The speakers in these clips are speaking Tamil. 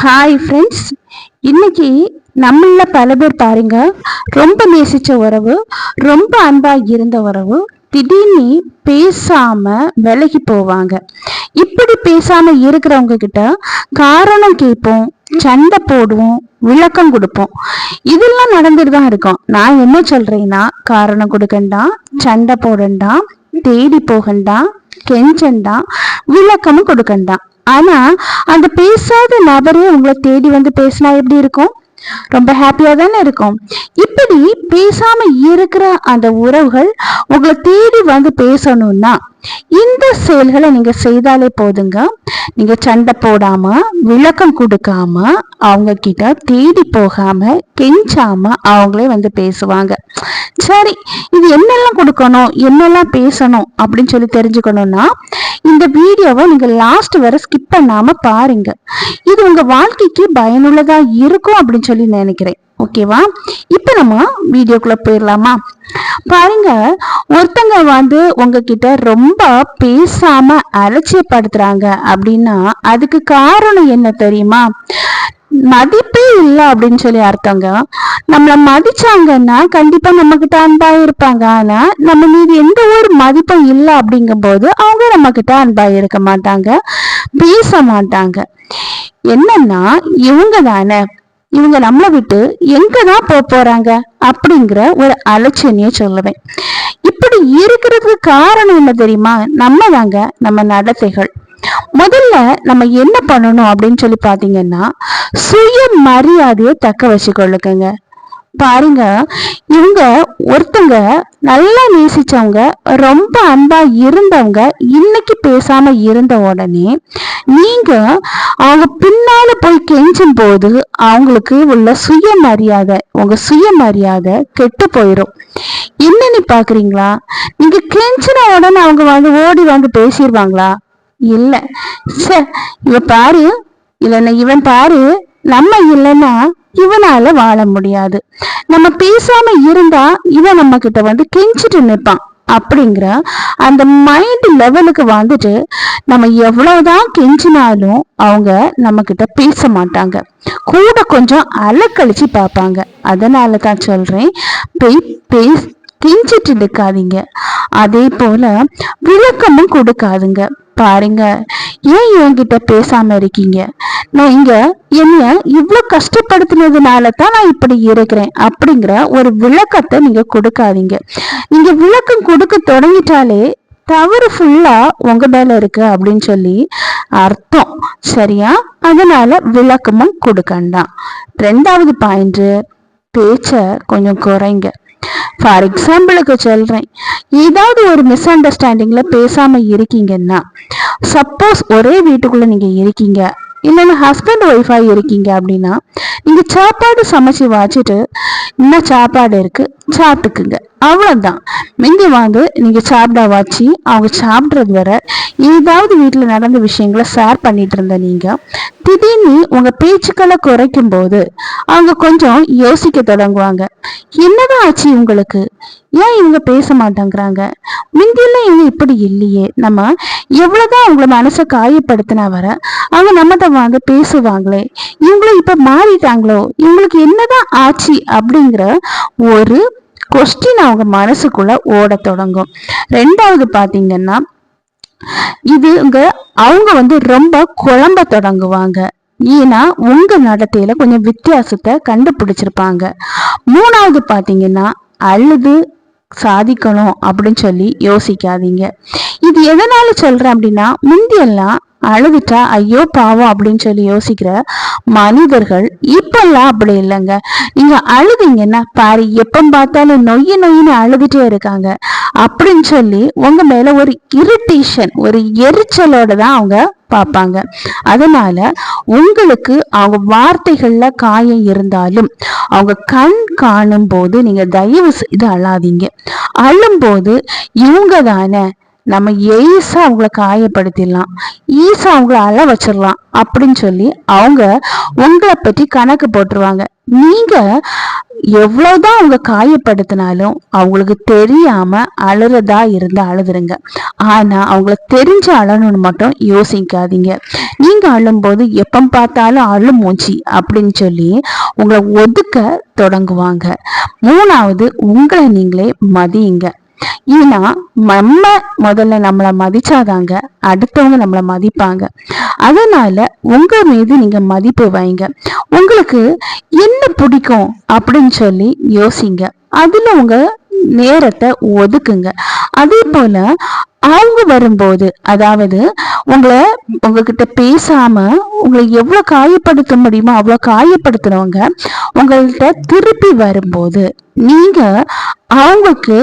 ஹாய் ஃப்ரெண்ட்ஸ் இன்னைக்கு நம்மள பல பேர் பாருங்க. ரொம்ப நேசிச்ச உறவு ரொம்ப அன்பா இருந்த உறவு திடீர்னு பேசாம விலகி போவாங்க. இப்படி பேசாம இருக்கிறவங்க கிட்ட காரணம் கேட்போம் சண்டை போடுவோம் விளக்கம் கொடுப்போம். இதெல்லாம் நடந்துட்டு தான் இருக்கும். நான் என்ன சொல்றேன்னா காரணம் கொடுக்கண்டாம் சண்டை போடண்டாம் தேடி போகண்டாம் கெஞ்சண்டாம் விளக்கமும் கொடுக்கண்டாம் ஆனால் அந்த பேசாத நபரே உங்களை தேடி வந்து பேசினா எப்படி இருக்கும்? ரொம்ப ஹாப்பியா தானே இருக்கும். இப்படி பேசாம இருக்கிற அந்த உறவுகள் உங்களை தேடி வந்து பேசணும்னா இந்த செயல்களை நீங்க செய்தாலே போதுங்க. நீங்க சண்டை போடாம விளக்கம் கொடுக்காம அவங்க கிட்ட தேடி போகாம கெஞ்சாம அவங்களே வந்து பேசுவாங்க. சரி இது என்னெல்லாம் கொடுக்கணும் என்னெல்லாம் பேசணும் அப்படின்னு சொல்லி தெரிஞ்சுக்கணும்னா இந்த வீடியோவை நீங்க லாஸ்ட் வரை ஸ்கிப் பண்ணாம பாருங்க. இது உங்க வாழ்க்கைக்கு பயனுள்ளதா இருக்கும் அப்படின்னு சொல்லி நினைக்கிறேன். ஓகேவா இப்ப நம்ம வீடியோக்குள்ள போயிடலாமா? பாருங்க ஒருத்தங்க வந்து உங்ககிட்ட ரொம்ப பேசாம அலட்சியப்படுத்துறாங்க அப்படின்னா அதுக்கு காரணம் என்ன தெரியுமா? மதிப்பே இல்லை அப்படின்னு சொல்லி அர்த்தங்க. நம்மளை மதிச்சாங்கன்னா கண்டிப்பா நம்ம கிட்ட அன்பா இருப்பாங்க. ஆனா நம்ம மீது எந்த ஒரு மதிப்பும் இல்லை அப்படிங்கும் போது அவங்க நம்ம கிட்ட அன்பா இருக்க மாட்டாங்க. பேச மாட்டாங்க. என்னன்னா இவங்க தானே. இவங்க நம்மளை விட்டு எங்க தான் போக போறாங்க அப்படிங்கிற ஒரு அலட்சணிய சொல்லுவேன். இப்படி இருக்கிறதுக்கு காரணம் என்ன தெரியுமா? நம்ம தாங்க நம்ம நடத்தைகள். முதல்ல நம்ம என்ன பண்ணணும் அப்படின்னு சொல்லி பாத்தீங்கன்னா சுய மரியாதையை தக்க வச்சுக்கொள்ளுக்குங்க பாருங்க இவங்க ஒருத்தங்க நல்லா நேசிச்சவங்க ரொம்ப அன்பா இருந்தவங்க இன்னைக்கு பேசாம இருந்த உடனே நீங்க அவங்க பின்னால போய் கெஞ்சும் போது அவங்களுக்கு உள்ள சுயமரியாதை உங்க சுயமரியாதை கெட்டு போயிடும் என்னன்னு பாக்குறீங்களா? நீங்க கெஞ்சின உடனே அவங்க வந்து ஓடி வந்து பேசிடுவாங்களா இல்ல. இவ பாரு இல்லைன்னா இவன் பாரு நம்ம இல்லைன்னா இவனால வாழ முடியாது. நம்ம பேசாம இருந்தா இவன் நம்ம கிட்ட வந்து கெஞ்சிட்டு நிற்பான். அப்படிங்கிற அந்த மைண்ட் லெவலுக்கு வந்துட்டு நம்ம எவ்வளவுதான் கெஞ்சினாலும் அவங்க நம்ம கிட்ட பேச மாட்டாங்க. கூட கொஞ்சம் அலக்கழிச்சு பார்ப்பாங்க. அதனால தான் சொல்றேன் போய் பேச கெஞ்சிட்டு இருக்காதீங்க அதே போல விளக்கமும் கொடுக்காதுங்க. பாருங்க ஏன் என்கிட்ட பேசாம இருக்கீங்க? நான் என்னைய இவ்வளோ கஷ்டப்படுத்தினதுனால தான் நான் இப்படி இருக்கிறேன் அப்படிங்கிற ஒரு விளக்கத்தை நீங்க கொடுக்காதீங்க. நீங்க விளக்கம் கொடுக்க தொடங்கிட்டாலே தவறு ஃபுல்லா உங்க மேல இருக்கு அப்படின்னு சொல்லி அர்த்தம். சரியா? அதனால விளக்கமும் கொடுக்கண்டாம். ரெண்டாவது பாயிண்ட் பேச்ச கொஞ்சம் குறைங்க. ஃபார் எக்ஸாம்பிளுக்கு சொல்றேன். ஏதாவது ஒரு மிஸ் அண்டர்ஸ்டாண்டிங்ல பேசாம இருக்கீங்கன்னா சப்போஸ் ஒரே வீட்டுக்குள்ள நீங்க இருக்கீங்க. இல்லைன்னா ஹஸ்பண்ட் ஒய்ஃபா இருக்கீங்க அப்படின்னா நீங்க சாப்பாடு சமைச்சு வச்சுட்டு இன்னும் சாப்பாடு இருக்கு? சாப்பிட்டுக்குங்க. அவ்வளவுதான். மிந்தி வந்து நீங்க சாப்பிட வச்சு அவங்க சாப்பிட்றது வர ஏதாவது வீட்டுல நடந்த விஷயங்களை ஷேர் பண்ணிட்டு இருந்த நீங்க திடீர்னு உங்க பேச்சுக்களை குறைக்கும் போது அவங்க கொஞ்சம் யோசிக்க தொடங்குவாங்க. என்னதான் ஆச்சு உங்களுக்கு ஏன் இவங்க பேச மாட்டேங்கிறாங்க? முந்தியெல்லாம் இவங்க இப்படி இல்லையே. நம்ம எவ்வளவுதான் அவங்கள மனசை காயப்படுத்தினா வர அவங்க நம்மகிட்ட வாங்க பேசுவாங்களே. இவங்களும் இப்ப மாறிட்டாங்களோ? இவங்களுக்கு என்னதான் ஆச்சு அப்படிங்கிற ஒரு கொஸ்டின் அவங்க மனசுக்குள்ள ஓட தொடங்கும். ரெண்டாவது பாத்தீங்கன்னா இதுங்க அவங்க வந்து ரொம்ப குழம்ப தொடங்குவாங்க. ஏன்னா உங்க நடத்தையில கொஞ்சம் வித்தியாசத்தை கண்டுபிடிச்சிருப்பாங்க. மூணாவது பார்த்தீங்கன்னா அழுது சாதிக்கணும் அப்படின்னு சொல்லி யோசிக்காதீங்க. இது எதனால சொல்றேன் அப்படின்னா முந்தியெல்லாம் அழுதுட்டா ஐயோ பாவம் அப்படின்னு சொல்லி யோசிக்கிற மனிதர்கள் இப்பெல்லாம் அப்படி இல்லைங்க. நீங்க அழுதீங்கன்னா பாரு எப்போ பார்த்தாலும் நொய்ய நொய்னு அழுதுட்டே இருக்காங்க. அப்படின்னு சொல்லி உங்க மேல ஒரு இரிட்டேஷன் ஒரு எரிச்சலோட தான் அவங்க பார்ப்பாங்க. அதனால உங்களுக்கு அவங்க வார்த்தைகள்ல காயம் இருந்தாலும் அவங்க கண் காணும் போது நீங்க தயவு செய்து அழாதீங்க. அழும்போது இவங்க தானே நம்ம ஈஸா அவங்கள காயப்படுத்திடலாம். ஈஸா அவங்கள அழ வச்சிடலாம் அப்படின்னு சொல்லி அவங்க உங்களை பற்றி கணக்கு போட்டுருவாங்க. நீங்க எவ்வளவுதான் அவங்க காயப்படுத்தினாலும் அவங்களுக்கு தெரியாம அழுறதா இருந்து அழுதுருங்க. ஆனா அவங்கள தெரிஞ்சு அழணும்னு மட்டும் யோசிக்காதீங்க. நீங்க அழும்போது எப்ப பார்த்தாலும் அழு மூச்சு அப்படின்னு சொல்லி உங்களை ஒதுக்க தொடங்குவாங்க. மூணாவது உங்களை நீங்களே மதியுங்க. ஏன்னா நம்ம முதல்ல நம்மளை மதிச்சாதாங்க அடுத்தவங்க நம்மளை மதிப்பாங்க. அதனால உங்க மீது நீங்க மதிப்பு வைங்க. உங்களுக்கு என்ன பிடிக்கும் அப்படின்னு சொல்லி யோசிங்க. அதுல உங்க நேரத்தை ஒதுக்குங்க. அதே போல அவங்க வரும்போது அதாவது உங்களை உங்ககிட்ட பேசாம உங்களை எவ்வளவு காயப்படுத்த முடியுமோ அவ்வளவு காயப்படுத்துறவங்க உங்கள்கிட்ட திருப்பி வரும்போது நீங்க அவங்களுக்கு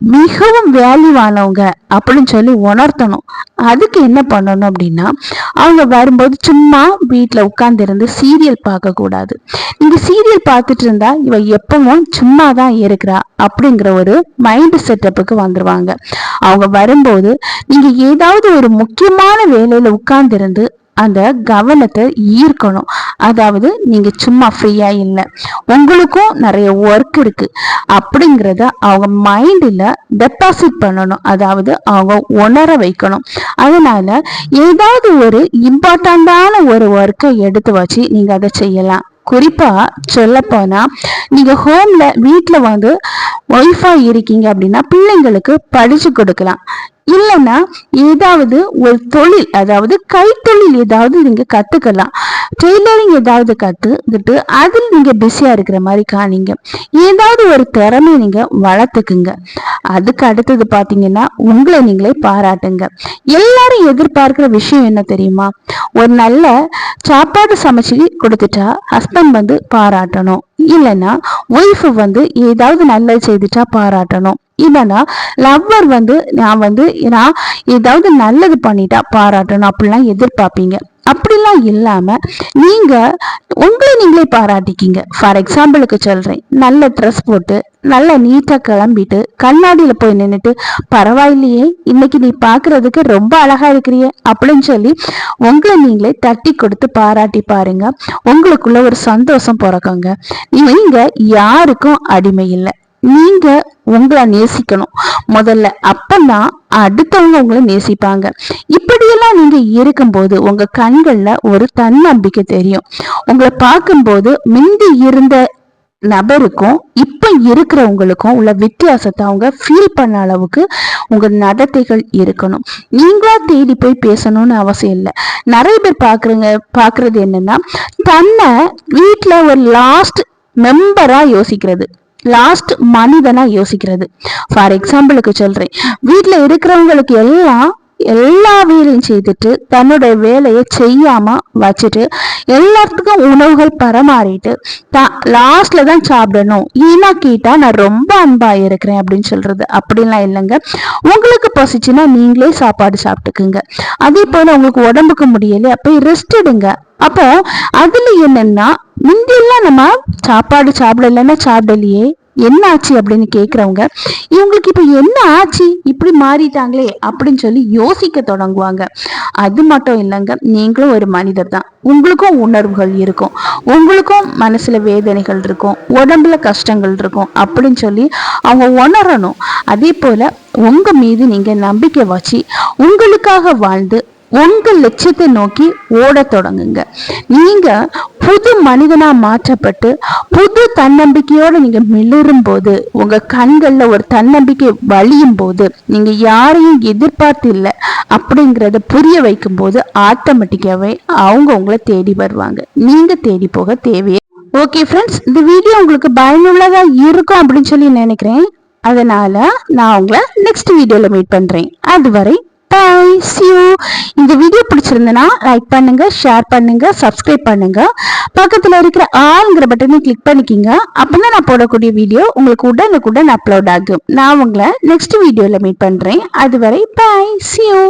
மிகவும் வேல்யூவானவங்க அப்படின்னு சொல்லி உணர்த்தணும். அதுக்கு என்ன பண்ணணும் அப்படின்னா அவங்க வரும்போது சும்மா வீட்டில் உட்காந்துருந்து சீரியல் பார்க்கக்கூடாது நீங்கள் சீரியல் பார்த்துட்டு இருந்தா இவ எப்பவும் சும்மா தான் இருக்கிறா அப்படிங்கிற ஒரு மைண்ட் செட்டப்புக்கு வந்துடுவாங்க அவங்க வரும்போது நீங்கள் ஏதாவது ஒரு முக்கியமான வேலையில் உட்காந்துருந்து அந்த கவனத்தை ஈர்க்கணும். அதாவது நீங்க சும்மா ஃப்ரீயா இல்லை. உங்களுக்கும் நிறைய ஒர்க் இருக்கு. அப்படிங்கிறத அவங்க மைண்டில் டெபாசிட் பண்ணணும். அதாவது அவங்க உணர வைக்கணும். அதனால ஏதாவது ஒரு இம்பார்ட்டண்டான ஒரு ஒர்க்கை எடுத்து வச்சு நீங்க அதை செய்யலாம். குறிப்பா சொல்ல போனா நீங்க ஹோம்ல வீட்டுல வந்து ஒய்ஃபை இருக்கீங்க அப்படின்னா பிள்ளைங்களுக்கு படிச்சு கொடுக்கலாம். இல்லைன்னா ஏதாவது ஒரு தொழில் அதாவது கைத்தொழில் ஏதாவது நீங்க கத்துக்கலாம். டெய்லரிங் ஏதாவது கற்றுக்கிட்டு அதில் நீங்கள் பிஸியாக இருக்கிற மாதிரி காணிங்க. ஏதாவது ஒரு திறமை நீங்கள் வளர்த்துக்குங்க. அதுக்கு அடுத்தது பார்த்தீங்கன்னா உங்களை நீங்களே பாராட்டுங்க. எல்லாரும் எதிர்பார்க்கிற விஷயம் என்ன தெரியுமா? ஒரு நல்ல சாப்பாடு சமைச்சு கொடுத்துட்டா ஹஸ்பண்ட் வந்து பாராட்டணும். இல்லைன்னா ஒய்ஃப் வந்து ஏதாவது நல்லது செய்துட்டா பாராட்டணும். இல்லைன்னா லவ்வர் வந்து நான் வந்து நான் ஏதாவது நல்லது பண்ணிட்டா பாராட்டணும். அப்படிலாம் எதிர்பார்ப்பீங்க. அப்படிலாம் இல்லாம நீங்க உங்களை நீங்களே பாராட்டிக்கிங்க. ஃபார் எக்ஸாம்பிளுக்கு சொல்றேன். நல்ல ட்ரெஸ் போட்டு நல்ல நீட்டா கிளம்பிட்டு கண்ணாடியில போய் நின்றுட்டு பரவாயில்லையே இன்னைக்கு நீ பாக்குறதுக்கு ரொம்ப அழகா இருக்கிறிய அப்படின்னு சொல்லி உங்களை நீங்களே தட்டி கொடுத்து பாராட்டி பாருங்க. உங்களுக்குள்ள ஒரு சந்தோஷம் பிறக்குங்க. நீங்க யாருக்கும் அடிமை இல்லை. நீங்க உங்களை நேசிக்கணும். முதல்ல அப்பதான் அடுத்தவங்க உங்களை நேசிப்பாங்க. இப்படியெல்லாம் நீங்க இருக்கும்போது உங்க கண்கள்ல ஒரு தன்னம்பிக்கை தெரியும். உங்களை பார்க்கும்போது முந்தி இருந்த நபருக்கும் இப்ப இருக்கிறவங்களுக்கும் உள்ள வித்தியாசத்தை அவங்க ஃபீல் பண்ண அளவுக்கு உங்க நடத்தைகள் இருக்கணும். நீங்களா தேடி போய் பேசணும்னு அவசியம் இல்லை. நிறைய பேர் பாக்குறங்க பாக்குறது என்னன்னா தன்னை வீட்டுல ஒரு லாஸ்ட் மெம்பரா யோசிக்கிறது. லாஸ்ட் மனிதனா யோசிக்கிறது. ஃபார் எக்ஸாம்பிளுக்கு சொல்றேன். வீட்டில் இருக்கிறவங்களுக்கு எல்லாம் எல்லா வேலையும் செய்துட்டு தன்னுடைய வேலையை செய்யாம வச்சுட்டு எல்லாத்துக்கும் உணவுகள் பரமாறிட்டு த லாஸ்ட்ல தான் சாப்பிடணும். ஈனா கேட்டா நான் ரொம்ப அன்பா இருக்கிறேன் அப்படின்னு சொல்றது. அப்படின்லாம் இல்லைங்க. உங்களுக்கு பசிச்சுன்னா நீங்களே சாப்பாடு சாப்பிட்டுக்குங்க. அதே போல உங்களுக்கு உடம்புக்கு முடியலையா போய் ரெஸ்ட் எடுங்க. அப்போ அதுல என்னன்னா முந்தியெல்லாம் நம்ம சாப்பாடு சாப்பிடலன்னா சாப்பிடலையே. என்ன ஆச்சு அப்படின்னு கேட்குறவங்க இவங்களுக்கு இப்போ என்ன ஆச்சு? இப்படி மாறிட்டாங்களே அப்படின்னு சொல்லி யோசிக்க தொடங்குவாங்க. அது மட்டும் இல்லைங்க நீங்களும் ஒரு மனிதர் தான். உங்களுக்கும் உணர்வுகள் இருக்கும். உங்களுக்கும் மனசில் வேதனைகள் இருக்கும். உடம்புல கஷ்டங்கள் இருக்கும் அப்படின்னு சொல்லி அவங்க உணரணும். அதே போல் உங்கள் மீது நீங்கள் நம்பிக்கை வச்சு உங்களுக்காக வாழ்ந்து உங்கள் லட்சியத்தை நோக்கி ஓட தொடங்குங்க. நீங்க புது மனிதனா மாற்றப்பட்டு புது தன்னம்பிக்கையோட நீங்க மிளரும் போது உங்க கண்கள்ல ஒரு தன்னம்பிக்கை வழியும் போது நீங்க யாரையும் எதிர்பார்த்து இல்லை அப்படிங்கிறத புரிய வைக்கும் போது ஆட்டோமேட்டிக்காவே அவங்க உங்களை தேடி வருவாங்க. நீங்க தேடி போக தேவையே. ஓகே ஃப்ரெண்ட்ஸ் இந்த வீடியோ உங்களுக்கு பயனுள்ளதா இருக்கும் அப்படின்னு சொல்லி நினைக்கிறேன். அதனால நான் உங்களை நெக்ஸ்ட் வீடியோல மீட் பண்றேன். அதுவரை பாய் சியூ இந்த வீடியோ பிடிச்சிருந்தனா லைக் பண்ணுங்க ஷேர் பண்ணுங்க சப்ஸ்கிரைப் பண்ணுங்க. பக்கத்தில் இருக்கிற ஆளுங்கிற பட்டனை கிளிக் பண்ணிக்கிங்க. அப்பதான் நான் போடக்கூடிய வீடியோ உங்களுக்கு உடனுக்குடன் அப்லோட் ஆகும். நான் உங்களை நெக்ஸ்ட் வீடியோவில் மீட் பண்ணுறேன் அதுவரை பாய் சியூ